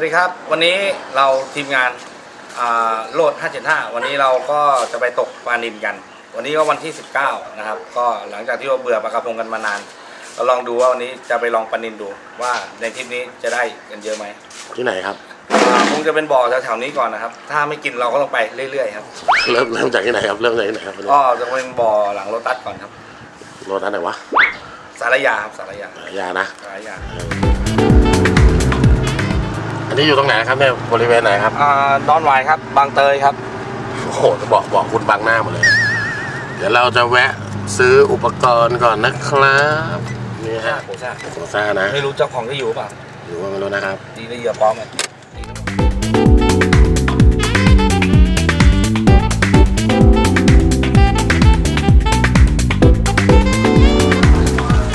วัสดีครับ วันนี้เราทีมงานอ่าโลด 575 วันนี้เราก็จะไปตกปลานินกัน วันนี้ก็วันที่ 19 นะครับ ก็หลังจากที่เราเบื่อปลากระพงกันมานาน เราลองดูว่าวันนี้จะไปลองปลานินดูว่าในทริปนี้จะได้กันเยอะไหมที่ไหนครับอ่าคงจะเป็นบ่อแถวๆนี้ก่อนนะครับ ถ้าไม่กินเราก็ต้องไปเรื่อยๆครับ เริ่มเริ่มจากที่ไหนครับ เริ่มจากที่ไหนครับก็จะเป็นบ่อหลังโรตัสก่อนครับโรถอันไหนวะ สารยาครับสารยาอยานะสารยา อันนี้อยู่ตรงไหนครับเนี่ยบริเวณไหนครับอ่าดอนไวายครับ บางเตยครับ โอ้โหบอกบอกคุณบังหน้าหมดเลย เดี๋ยวเราจะแวะซื้ออุปกรณ์ก่อนนะครับนี่ฮะโอ้ซ่าโซซ่านะไม่รู้เจ้าของที่อยู่หรือเปล่าหรือว่าไม่รู้นะครับ ดีได้เหยื่อปลอมอะ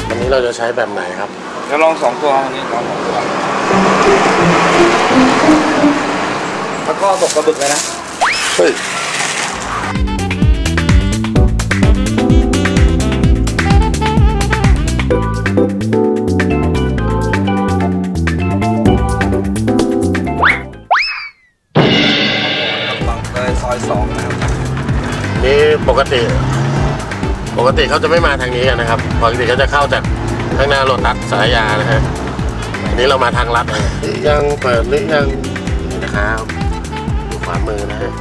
วันนี้เราจะใช้แบบไหนครับเดี๋ยวลองสองตัววันนี้ลองสองตัว แล้วก็ตกกระบึกเลยนะ เฮ้ยบางเตยซอยสองนะครับนี่ปกติ ปกติเขาจะไม่มาทางนี้กันนะครับ ปกติเขาจะเข้าจากข้างหน้าโรตัสสายยานะฮะอันนี้เรามาทางลัดนะหรือยังเปิดหรือยังนี่นะครับดู ขวามือนะฮะ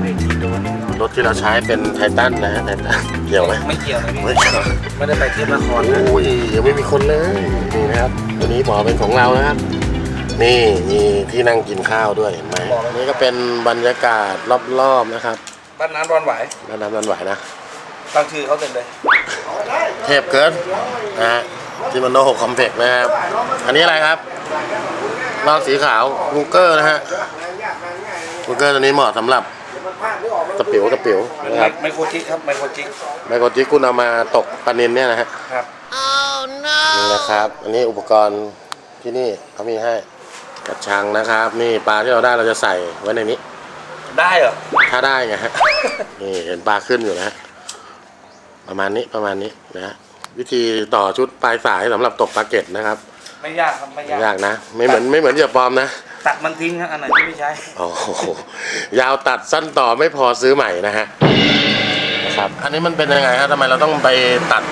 ไม่ดีโดนรถที่เราใช้เป็นไททันนะฮะไททันเกี่ยวไหมไม่เกี่ยวนะพี่ไม่เกี่ยวไม่ได้ไปเทียบละครนะโอ้ยยังไม่มีคนเลยนี่นะครับตัวนี้บ่อเป็นของเรานะครับนี่มีที่นั่งกินข้าวด้วยเห็นไหมนี่ก็เป็นบรรยากาศรอบๆนะครับบ้านน้ำร้อนไหวด้านน้ำนันไหวนะตั้งชื่อเขาเต็มเลยเทพเกินนะฮะจิมโนหกคอมเพล็กซ์นะครับ อันนี้อะไรครับ ลอกสีขาวลูเกอร์นะฮะลูเกอร์ตัวนี้เหมาะสำหรับตะปิ๋วตะปิ๋วนะครับไมโครจิกครับไมโครจิกไมโครจิกคุณเอามาตกปลานินเนี่ยนะฮะครับนี่นะครับ อันนี้อุปกรณ์ที่นี่เขามีให้กระชังนะครับ นี่ปลาที่เราได้เราจะใส่ไว้ในนี้ ได้เหรอถ้าได้ไงฮะนี่เห็นปลาขึ้นอยู่นะฮะประมาณนี้ประมาณนี้นะฮะวิธีต่อชุดปลายสายสำหรับตกปลาเก็ตนะครับ ไม่ยากครับไม่ไม่ยากยากนะ ไม่เหมือนไม่เหมือนเหยื่อปลอมนะ ตัดมันทิ้งครับอันไหนที่ไม่ใช้โอ้โหยาวตัดสั้นต่อไม่พอซื้อใหม่นะฮะนะครับ อันนี้มันเป็นยังไงฮะทำไมเราต้องไปตัด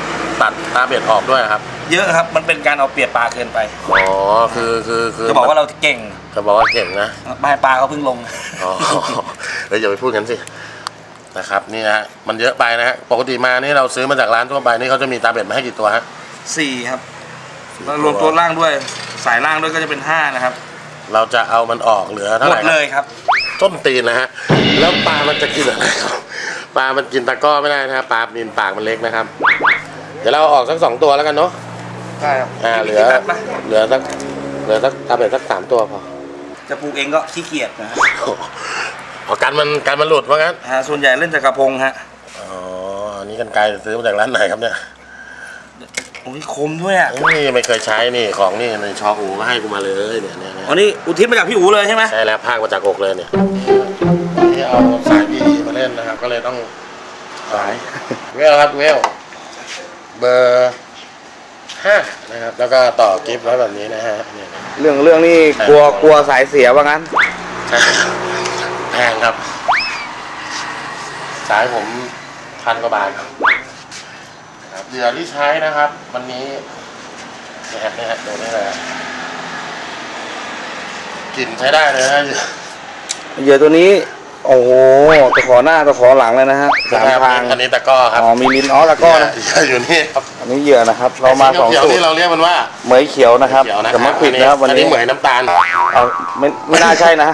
ตัดตาเบ็ดออกด้วยครับ เยอะครับมันเป็นการเอาเปรียบปลาเกินไปอ๋อคือคือคือจะบอกว่าเราเก่งจะบอกว่าเก่งนะปลายปลาเขาเพิ่งลงอ๋อเดี๋ยวอย่าไปพูดกันสินะครับนี่นะฮะมันเยอะไปนะฮะปกติมานี่เราซื้อมาจากร้านทั่วไปนี่เขาจะมีตาเบ็ดมาให้กี่ตัวฮะสี่ครับ แล้วรวมตัวล่างด้วย สายล่างด้วยก็จะเป็นห้านะครับ เราจะเอามันออกเหลือเท่าหไหมร่ดคเลรับยครับ ต้นตีนนะฮะ แล้วปลามันจะกินอะไรครับปลามันกินตะกร้อไม่ได้นะครับปลานินปากมันเล็กนะครับ เดี๋ยวเราเอาออกสักสองตัวแล้วกันเนาะ ได้ครับอ่า เหลือมีกี่นัดไหมเหลือสัก เหลือสักตาเบ็ดสักสามตัวพอจะปลูกเองก็ขี้เกียจนะฮะอ๋อการมันการมันหลุดว่างั้นฮะส่วนใหญ่เล่นจากกระพงฮะ อ๋อ อันนี้กันไกลซื้อมาจากร้านไหนครับเนี่ย โอ้ยคมด้วยอะนี่ไม่เคยใช้นี่ของนี่ในชออูก็ให้กูมาเลยเนี่ยเนี่ยเนี่ยอันนี้อุทิศมาจากพี่อูเลยใช่ไหมใช่แล้วพากมาจากอกเลยเนี่ยนี่เอาสายบีมาเล่นนะครับ ก็เลยต้องสายเวลครับเวลเบอร์ห้านะครับ แล้วก็ต่อกิฟต์ไว้แบบนี้นะฮะเนี่ยเรื่องเรื่องนี่กลัวกลัวสายเสียว่างั้นใช่ครับแพงครับ สายผมพันกว่าบาทครับนะครับ เหยื่อที่ใช้นะครับ วันนี้นี่ยฮะนี่ยฮะดูนี่เลยฮะกลิ่นใช้ได้เลยนะเหยื่อเหยื่อตัวนี้ โอ้โหตะขอหน้าตะขอหลังเลยนะฮะสามทางอันนี้ตะกร้อครับอ๋อมีลิ้นอ๋อตะกร้อนะเหยื่ออยู่นี่ครับอันนี้เหยื่อนะครับ เรามาสองสูตรที่เราเรียกมันว่าเหมยเขียวนะครับเขียวนะกับมะขวิดนะครับวันนี้เหมือนน้ำตาลเอาไม่ไม่น่าใช่นะ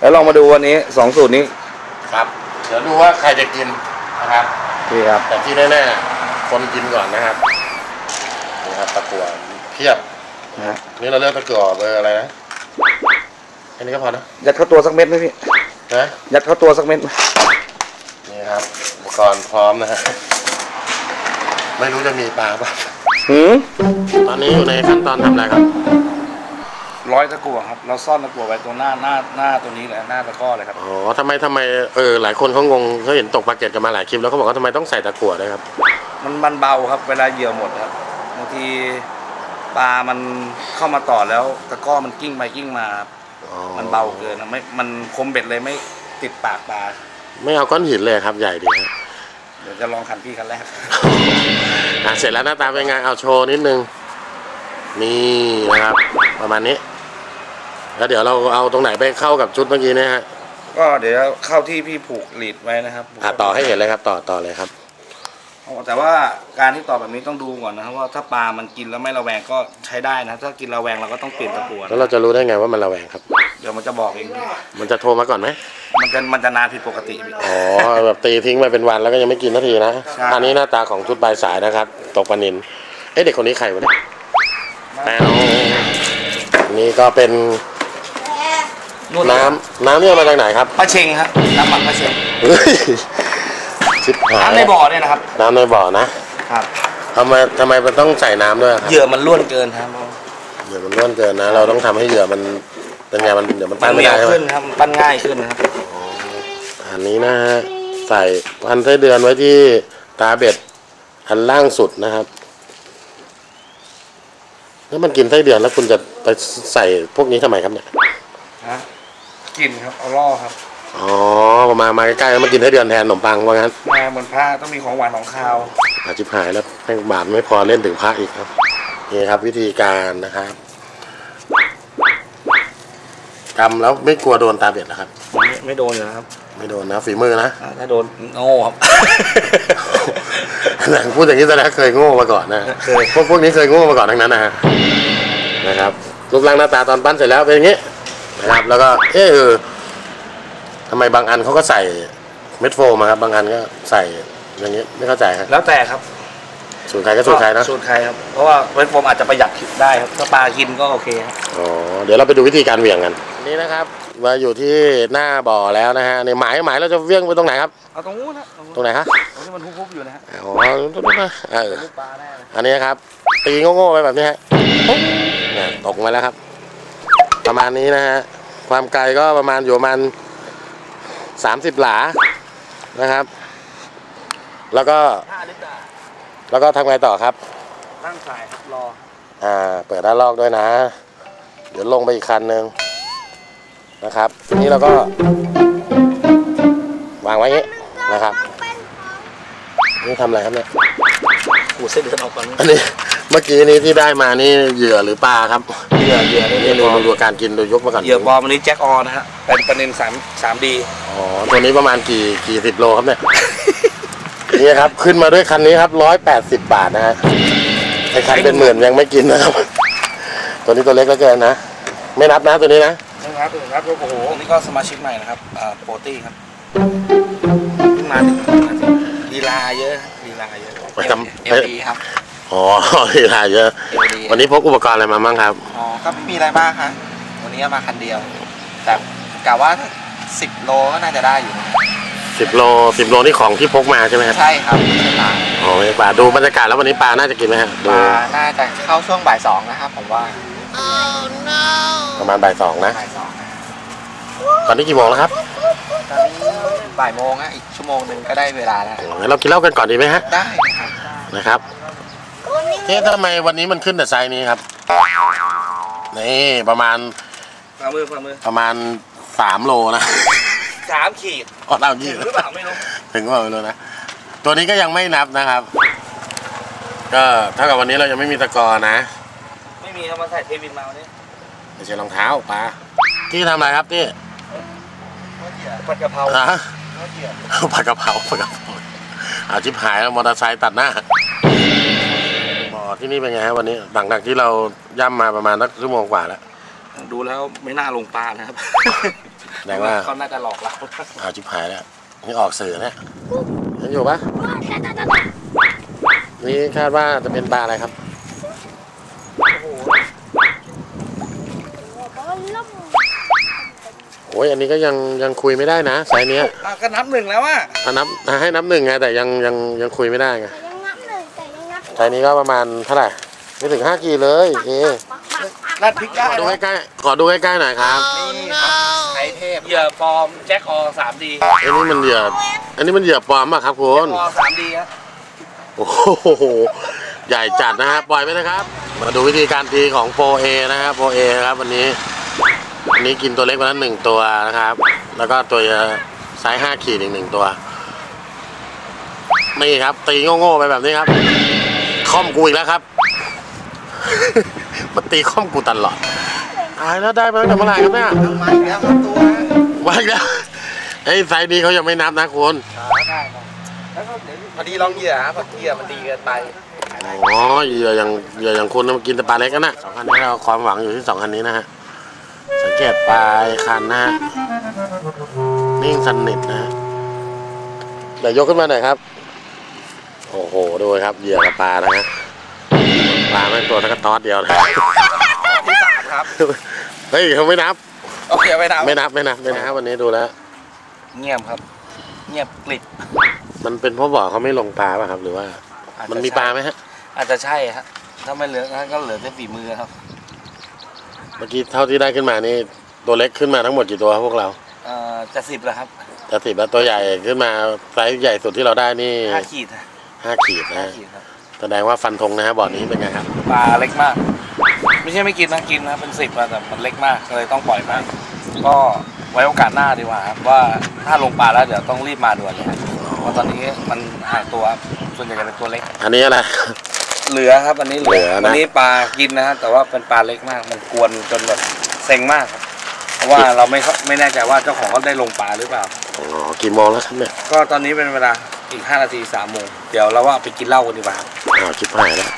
แล้วลองมาดูวันนี้สองสูตรนี้ครับ เดี๋ยวดูว่าใครจะกินนะครับดีครับแต่ที่แน่ๆ คนกินก่อนนะครับนี่ครับตะกั่วเพียบนะฮะนี่เราเลือกตะกั่วเบอร์อะไรนะแค่นี้ก็พอนะยัดเข้าตัวสักเม็ดไหมพี่นะยัดเข้าตัวสักเม็ดไหมนี่ครับอุปกรณ์พร้อมนะฮะไม่รู้จะมีปลาป่ะหืมตอนนี้อยู่ในขั้นตอนทำอะไรครับร้อยตะกั่วครับ เราซ่อนตะกั่วไว้ตัวหน้าหน้าหน้าตัวนี้แหละหน้าตะกร้อเลยครับอ๋อทำไมทำไมเออหลายคนเขางงเขาเห็นตกปลาเก็ตกันมาหลายคลิปแล้วเขาบอกว่าทำไมต้องใส่ตะกั่วด้วยครับ มันมันเบาครับ เวลาเหยื่อหมดครับบางทีปลามันเข้ามาต่อแล้วตะกร้อมันกิ้งไปกิ้งมาครับอ๋อมันเบาเกินนะไม่มันคมเบ็ดเลยไม่ติดปากปลาไม่เอาก้อนหินเลยครับใหญ่ดีครับเดี๋ยวจะลองคันพี่คันแรกอะเสร็จแล้วหน้าตาเป็นไงเอาโชว์นิดนึงนี่นะครับประมาณนี้ แล้วเดี๋ยวเราเอาตรงไหนไปเข้ากับชุดเมื่อกี้เนะฮะก็เดี๋ยวเข้าที่พี่ผูกหลีดไว้นะครับ อะต่อให้เห็นเลยครับ ต่อต่อเลยครับ แต่ว่าการที่ต่อแบบนี้ต้องดูก่อนนะครับว่าถ้าปลามันกินแล้วไม่ระแวงก็ใช้ได้นะถ้ากินระแวงเราก็ต้องเปลี่ยนตะกั่วแล้วเราจะรู้ได้ไงว่ามันระแวงครับ เดี๋ยวมันจะบอกเอง มันจะโทรมาก่อนไหมมันจะมันจะนานผิดปกติพี่ อ๋อแบบตีทิ้งไปเป็นวันแล้วก็ยังไม่กินนาทีนะใช่ อันนี้หน้าตาของชุดปลายสายนะครับ ตกปลานินเอ๊ะเด็กคนนี้ใครวะเนี่ยแปวอันนี่ก็เป็นนู่นน้ำน้ำเนี่ยมาจากไหนครับ ปลาเชงครับน้ำหมักปลาเชงเฮ้ย ชิบหายน้ำในบ่อเนี่ยนะครับ น้ำในบ่อนะครับทำไมทำไมมันต้องใส่น้ำด้วยครับเหยื่อมันล้วนเกินครับเหยื่อมันร่วนเกินนะ เราต้องทำให้เหยื่อมันเป็นไงมันเดี๋ยวมันมัปั้นนเหไม่นียได้วใช่ไหมขึ้นครับปั้นง่ายขึ้นนะครับอันนี้นะฮะใส่พันไส้เดือนไว้ที่ตาเบ็ดอันล่างสุดนะครับแล้วมันกินไส้เดือนแล้วคุณจะไปใส่พวกนี้ทำไมครับเนี่ยฮะกินครับเอาล่อครับ อ๋อมามาใกล้ๆแล้วมากินไส้เดือนแทนขนมปังว่างั้นมาเหมือนผ้าต้องมีของหวานของคาวอาจิบหายแล้วแม่งบาปไม่พอเล่นถึงพระอีกครับนี่ครับวิธีการนะครับกำแล้วไม่กลัวโดนตาเบ็ดนะครับ ไม่ไม่โดนอยู่นะครับ ไม่โดนนะฝีมือนะอ่าถ้าโดนโง่ครับหลังพูดอย่างนี้แสดงว่าเคยโง่มาก่อนนะเคยพวกพวกนี้เคยโง่มาก่อนทั้งนั้นนะฮะนะครับรูปร่างหน้าตาตอนปั้นเสร็จแล้วเป็นอย่างนี้นะครับแล้วก็เออเออ ทำไมบางอันเขาก็ใส่เม็ดโฟมอะครับ บางอันก็ใส่อย่างนี้ไม่เข้าใจครับแล้วแต่ครับสูตรใครก็สูตรใครนะสูตรใครครับเพราะว่าเวทโฟมอาจจะประหยัดได้ครับถ้าปลากินก็โอเคครับอ๋อเดี๋ยวเราไปดูวิธีการเหวี่ยงกันนี่นะครับมาอยู่ที่หน้าบ่อแล้วนะฮะในหมายหมายเราจะเวี่ยงไปตรงไหนครับเอาตรงนู้นนะตรงไหนฮะตรงที่มันฮุบๆอยู่นะฮะอ๋อตรงนู้นนะเออลูกปลาแน่เลยอันนี้ครับ ตีโง่ๆไปแบบนี้ฮะเนี่ยตกมาแล้วครับ ประมาณนี้นะฮะความไกลก็ประมาณอยู่ประมาณ สามสิบหลานะครับ แล้วก็ห้าลิตรอะแล้วก็ทำไงต่อครับตั้งสายครับรออ่าเปิดด้านลอกด้วยนะ เดี๋ยวลงไปอีกคันหนึ่งนะครับทีนี้เราก็ วางไว้อย่างนี้นะครับนี่ทำอะไรครับเนี่ยขูดเส้นเดือนออกก่อน อันนี้ เมื่อกี้นี้ที่ได้มานี่เหยื่อหรือปลาครับเหยื่อเหยื่อนี่นี่ดูมาดูการกินดูยกมาก่อนเหยื่อบอลวันนี้แจ็คออนนะฮะเป็นประเด็นสามสามดีอ๋อตัวนี้ประมาณกี่กี่สิบโลครับเนี่ย นี่ครับขึ้นมาด้วยคันนี้ครับร้อยแปดสิบบาทนะฮะไอคันเป็นหมื่นยังไม่กินนะครับ ตัวนี้ตัวเล็กแล้วเกินนะไม่นับนะตัวนี้นะนะครับครับโอ้โหนี่ก็สมาชิกใหม่นะครับอ่าโปรตี้ครับเพิ่งมาถึงลีลาเยอะลีลาเยอะไปทำเอไปลดีครับ อ๋อที่ถ่ายเยอะเอลดีวันนี้พกอุปกรณ์อะไรมาบ้างครับ อ๋อ ก็ไม่มีอะไรมากฮะ วันนี้เอามาคันเดียว แต่กะว่าสิบโลก็น่าจะได้อยู่นะสิบโลสิบโลนี่ของที่พกมาใช่ไหมครับ ใช่ครับไม่ใช่ปลาอ๋อไม่ปลาดูบรรยากาศแล้ววันนี้ปลาน่าจะกินไหมฮะปดูลาน่าจะเข้าช่วงบ่ายสองนะครับผมว่าประมาณบ่ายสองนะบ่ายสองนะตอนนี้กี่โมงแล้วครับ ตอนนี้บ่ายโมงอะอีกชั่วโมงหนึ่งก็ได้เวลาแล้วงั้นเรากินเหล้ากันก่อนดีไหมฮะ ได้ครับนะครับ เอ๊ะทำไมวันนี้มันขึ้นแต่ไซส์นี้ครับ นี่ประมาณฝ่ามือฝ่ามือประมาณสามโลนะสามขีดอ๋อเรายี่ถึงหรือเปล่าไม่รู้ถึงว่าไม่รู้นะ ตัวนี้ก็ยังไม่นับนะครับ ก็เท่ากับวันนี้เรายังไม่มีตะกอนะ ไม่มีเอามาใส่เทวินมาวันนี้ไม่ใช่รองเท้าปลาที่ทำอะไรครับที่ผัดกะเพราฮะผัดกะเพราผัดกะเพราอาชิบหายแล้วมอเตอร์ไซค์ตัดหน้าบ่อ ที่นี่เป็นไงฮะวันนี้หลังจากที่เราย่ำมาประมาณสักชั่วโมงกว่าแล้ว ดูแล้วไม่น่าลงปลานะครับแสดงว่าเขาน่าจะหลอกเราอาชิบหายแล้วนี่ออกสื่อเนี่ยยังอยู่ปะนี่คาดว่าจะเป็นปลาอะไรครับโอ้ยอันนี้ก็ยังยังคุยไม่ได้นะสายเนี้ยอะก็นับหนึ่งแล้วอะอะนับให้นับหนึ่งไงแต่ยังยังยังคุยไม่ได้ไงยังนับหนึ่ง แต่ยังนับสายนี้ก็ประมาณเท่าไหร่ไม่ถึงห้ากีเลยเอ๊ะนัดพริกได้ขอดูใกล้ๆขอดูใกล้ๆหน่อยครับนี่ครับไอเทพเหยื่อฟอร์มแจ็คออสามดีอันนี้มันเหยื่ออันนี้มันเหยื่อปลอมป่ะครับคุแจ็ณคออสามดีครับโอ้โหใหญ่จัดนะฮะปล่อยไปนะครับนมาดูวิธีการตีของโปรเอนะครับโปรเอครับวันนี้วันนี้กินตัวเล็กมาแล้วหนึ่งตัวนะครับ แล้วก็ตัวไซส์ห้าขีดอีกหนึ่งตัวนี่ครับ ตีโง่ๆไปแบบนี้ครับ ค่อมกูอีกแล้วครับมันตีค่อมกูตลอดตายแล้วได้มาตั้งแต่เมื่อไหร่ครับเนี่ยเอามาอีกแล้วครับตัวว่าอีกแล้วไอ้ไซส์นี้เขายังไม่นับนะคุณได้ครับแล้วก็เดี๋ยวพอดีลองเหยื่อครับเหยื่อมันดีเกินไปอ๋อเหยื่ออย่างเหยื่ออย่างคุณน่ะมันกินแต่ปลาเล็กกันนะสองคันนี้เราความหวังอยู่ที่สองคันนี้นะฮะสังเกตปลายคันนะฮะนิ่งสนิทนะฮะเดี๋ยวยกขึ้นมาหน่อยครับ โอ้โห ดูครับ เหยื่อกับปลานะฮะ ปลาแม่งตัวทักกระตอดเดียวนะที่สามครับ เฮ้ยเขาไม่นับ โอเคไปดาวไม่นับ ไม่นับ ไม่นับ วันนี้ดูแล้ว เงียบครับ เงียบกลิบ มันเป็นเพราะบ่อเขาไม่ลงปลาป่ะครับ หรือว่าอาจจะมันมีปลาไหมฮะ อาจจะใช่ฮะ ถ้าไม่เหลือก็เหลือแต่ฝีมือครับ เมื่อกี้เท่าที่ได้ขึ้นมานี่ ตัวเล็กขึ้นมาทั้งหมดกี่ตัวครับพวกเราเอ่อจะสิบแล้วครับจะสิบแล้วตัวใหญ่ขึ้นมาไซส์ใหญ่สุดที่เราได้นี่ห้าขีดฮะ ห้าขีดนะห้าฮะขีดครับแสดงว่าฟันธงนะฮะบ่อนี้เป็นไงครับ ปลาเล็กมาก ไม่ใช่ไม่กินนะกินนะเป็นสิบอะแต่มันเล็กมากก็เลยต้องปล่อยมาก ก็ไว้โอกาสหน้าดีกว่าครับว่าถ้าลงปลาแล้วเดี๋ยวต้องรีบมาด่วนเลยครับเพราะตอนนี้มันห่างตัวครับส่วนใหญ่จะเป็นตัวเล็ก อันนี้อะไร เหลือครับอันนี้เหลืเหลือนะอันนี้ปลากินนะฮะแต่ว่าเป็นปลาเล็กมาก มันกวนจนแบบเซ็งมากครับเพราะว่าเราไม่เข้าไม่แน่ใจว่าเจ้าของเขาได้ลงปลาหรือเปล่า อ๋อกี่โมงแล้วครับเนี่ย ก็ตอนนี้เป็นเวลา อีก 5 นาที3โมงเดี๋ยวเราว่าไปกินเหล้ากันดีกว่าอ้าวชิบหายแล้ว